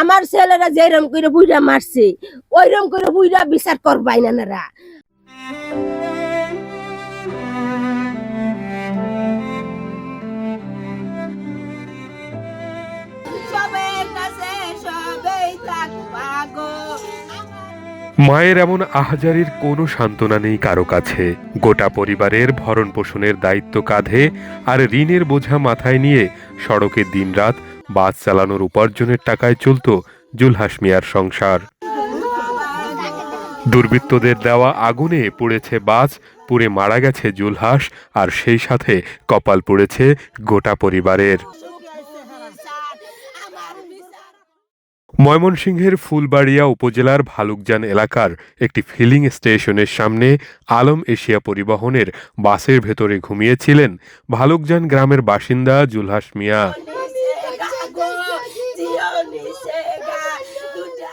আমার ছেলেরা যেরম করে বুইরা মারছে ওইরকম করে বুইরা বিচার করবাই না নারা। সবের কাছে সবেই থাকবা গো। মায়ের এমন আহাজারির কোনো সান্ত্বনা নেই কারও কাছে। গোটা পরিবারের ভরণ পোষণের দায়িত্ব কাঁধে আর ঋণের বোঝা মাথায় নিয়ে সড়কে দিনরাত বাস চালানোর উপার্জনের টাকায় চলত জুলহাস মিয়ার সংসার। দুর্বৃত্তদের দেওয়া আগুনে পুড়েছে বাস পুড়ে মারা গেছে জুলহাস, আর সেই সাথে কপাল পুড়েছে গোটা পরিবারের। ময়মনসিংহের ফুলবাড়িয়া উপজেলার ভালুকজান এলাকার একটি ফিলিং স্টেশনের সামনে আলম এশিয়া পরিবহনের বাসের ভেতরে ঘুমিয়েছিলেন ভালুকজান গ্রামের বাসিন্দা জুলহাস মিয়া।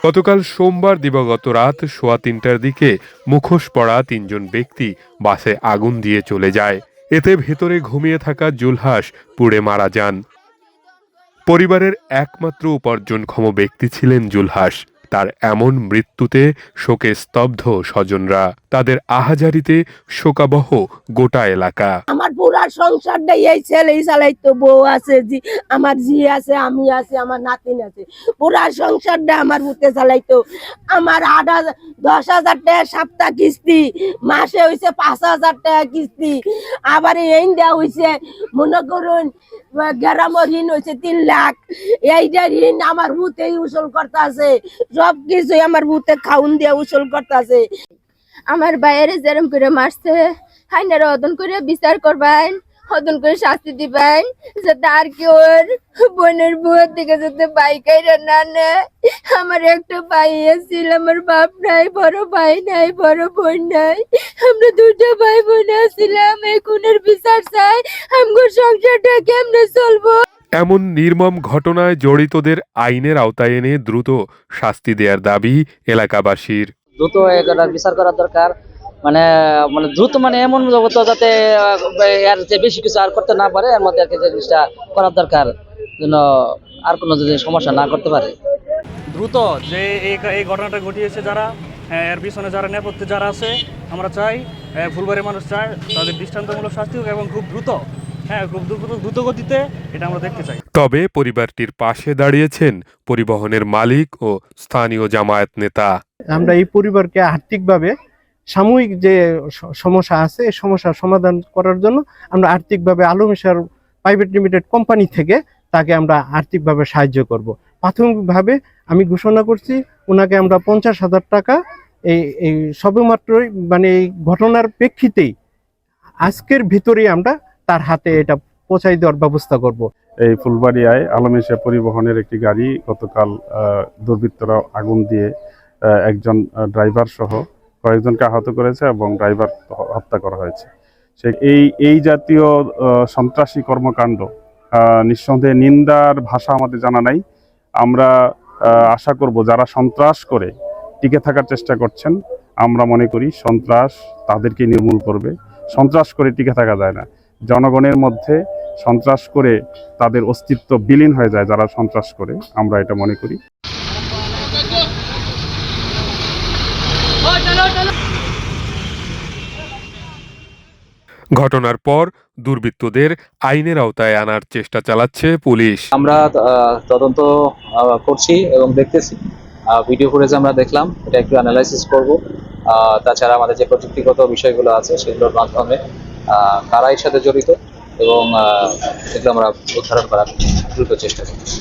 গতকাল সোমবার দিবাগত রাত সোয়া তিনটার দিকে মুখোশ পড়া তিনজন ব্যক্তি বাসে আগুন দিয়ে চলে যায়। এতে ভেতরে ঘুমিয়ে থাকা জুলহাস পুড়ে মারা যান। পরিবারের একমাত্র উপার্জনক্ষম ব্যক্তি ছিলেন জুলহাস। তার এমন মৃত্যুতে শোকে স্তব্ধ স্বজনরা। তাদের আহাজারিতে শোকাবহ গোটা এলাকা। আমার পুরা সংসারটা এই ছেলে চালাইতো বউ আছে, জি, আমার জি আছে, আমি আছে, আমার নাতিন আছে। পুরা সংসারটা আমার বুতে চালাইতো আমার আট হাজার দশ হাজার টাকা সপ্তাহ কিস্তি, মাসে হইছে পাঁচ হাজার টাকা কিস্তি। আবার এই দেওয়া হইছে, মনে করুন গ্রামের ঋণ হয়েছে তিন লাখ। এইটা ঋণ আমার বুতেই উসল করতে আছে সব কিছুই আমার বুতে খাউন দিয়ে উসল করতে আছে আমার বাইরে যেরম করে মারছে, হাইনারা অদন করে বিচার করবেন অদন করে শাস্তি দিবেন যাতে আর কি ওর বোনের বউয়ের দিকে যাতে বাইকাইরা না নেয়। আমার একটা ভাই ছিল আমার বাপ নাই, বড় ভাই নাই, বড় বোন নাই। আমরা দুটো ভাই বোন ছিলাম এই খুনের বিচার চাই, আমগো সংসারটা কেমনে চলবো? এমন নির্মম ঘটনায় জড়িতদের আইনের আওতায় এনে দ্রুত শাস্তি দেওয়ার দাবি এলাকাবাসীর। দ্রুত এটার বিচার করা দরকার। মানে মানে দ্রুত মানে এমন জগত যাতে আহ, এর যে বেশি কিছু আর করতে না পারে এর মধ্যে আর কি যে জিনিসটা করার দরকার যেন আর কোনো যদি সমস্যা না করতে পারে। দ্রুত যে এই এই ঘটনাটা ঘটিয়েছে যারা হ্যাঁ, এর পিছনে যারা নেপথ্যে যারা আছে আমরা চাই ফুলবাড়ির মানুষ চায় তাদের দৃষ্টান্তমূলক শাস্তি হোক এবং খুব দ্রুত হ্যাঁ খুব দ্রুত দ্রুত গতিতে এটা আমরা দেখতে চাই। তবে পরিবারটির পাশে দাঁড়িয়েছেন পরিবহনের মালিক ও স্থানীয় জামায়াত নেতা। আমরা এই পরিবারকে আর্থিকভাবে সাময়িক যে সমস্যা আছে, এই সমস্যার সমাধান করার জন্য আমরা আর্থিকভাবে আলমেশার প্রাইভেট লিমিটেড কোম্পানি থেকে তাকে আমরা আর্থিকভাবে সাহায্য করব। প্রাথমিকভাবে আমি ঘোষণা করছি ওনাকে আমরা পঞ্চাশ হাজার টাকা এই এই সবেমাত্রই মানে এই ঘটনার প্রেক্ষিতেই আজকের ভিতরেই আমরা তার হাতে এটা পৌঁছাই দেওয়ার ব্যবস্থা করব। এই ফুলবাড়িয়ায় আলমেশিয়া পরিবহনের একটি গাড়ি গতকাল দুর্বৃত্তরা আগুন দিয়ে একজন ড্রাইভার সহ কয়েকজনকে আহত করেছে এবং ড্রাইভার হত্যা করা হয়েছে। সে এই এই জাতীয় সন্ত্রাসী কর্মকাণ্ড নিঃসন্দেহে নিন্দার ভাষা আমাদের জানা নাই। আমরা আশা করব যারা সন্ত্রাস করে টিকে থাকার চেষ্টা করছেন, আমরা মনে করি সন্ত্রাস তাদেরকে নির্মূল করবে। সন্ত্রাস করে টিকে থাকা যায় না। জনগণের মধ্যে সন্ত্রাস করে তাদের অস্তিত্ব বিলীন হয়ে যায় যারা সন্ত্রাস করে, আমরা এটা মনে করি। ঘটনার পর দুর্বৃত্তদের আইনের আওতায় আনার চেষ্টা চালাচ্ছে পুলিশ। আমরা তদন্ত করছি এবং দেখতেছি। ভিডিও ফুটেজ আমরা দেখলাম। এটা একটু অ্যানালাইসিস করব। তাছাড়া আমাদের যে প্রযুক্তিগত বিষয়গুলো আছে সেগুলোর মাধ্যমে কারা এর সাথে জড়িত এবং সেগুলো আমরা উদ্ধারণ করার দ্রুত চেষ্টা করছি।